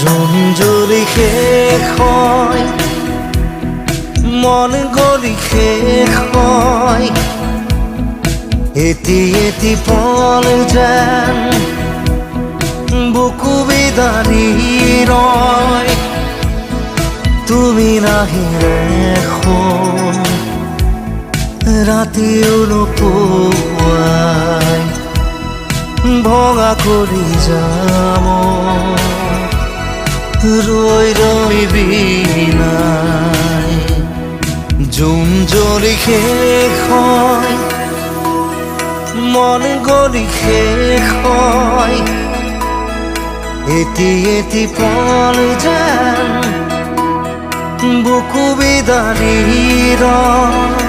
Zone Jolly শেষ হয়, মন গলি শেষ হয়। এটি এটি পল যেন বুকু বিদাৰি ৰয় তুমি নাহিলে এখন ৰাতিও নোপোৱাই ভঙা কৰি যাম ৰৈ ৰৈ বিনাই জুম জ্বলি শেষ হয়, মন গলি শেষ হয়। এটি এটি পল যেন বুকু বিদাৰি ৰয়